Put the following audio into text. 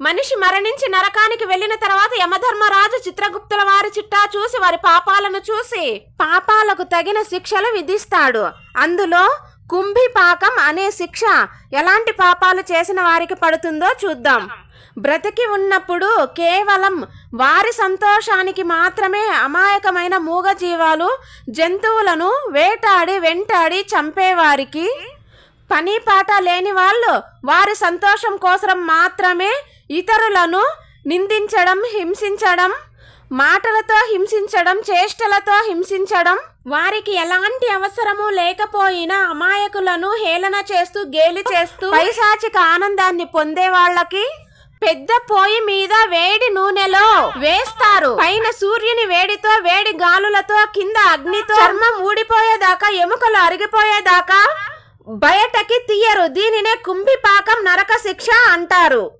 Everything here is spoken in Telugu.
మనిషి మరణించి నరకానికి వెళ్ళిన తర్వాత యమధర్మరాజు చిత్రగుప్తుల వారి చిట్టా చూసి వారి పాపాలను చూసి పాపాలకు తగిన శిక్షలు విధిస్తాడు. అందులో కుంభిపాకం అనే శిక్ష ఎలాంటి పాపాలు చేసిన వారికి పడుతుందో చూద్దాం. బ్రతికి ఉన్నప్పుడు కేవలం వారి సంతోషానికి మాత్రమే అమాయకమైన మూగజీవాలు జంతువులను వేటాడి వెంటాడి చంపేవారికి పని పాట లేని వాళ్ళు వారి సంతోషం కోసం మాత్రమే ఇతరులను నిందించడం హింసించడం మాటలతో హింసించడం చేష్టలతో హింసించడం వారికి ఎలాంటి అవసరము లేకపోయినా అమాయకులను హేళన చేస్తూ గేలి చేస్తూ పైశాచిక ఆనందాన్ని పొందే వాళ్ళకి పెద్ద పొయ్యి మీద వేడి నూనెలో వేస్తారు. పైన సూర్యుని వేడితో వేడి గాలులతో కింద అగ్నితో చర్మం ఊడిపోయేదాకా ఎముకలు అరిగిపోయేదాకా బయటకి తీయరు. దీనినే కుంభిపాకం నరక శిక్ష అంటారు.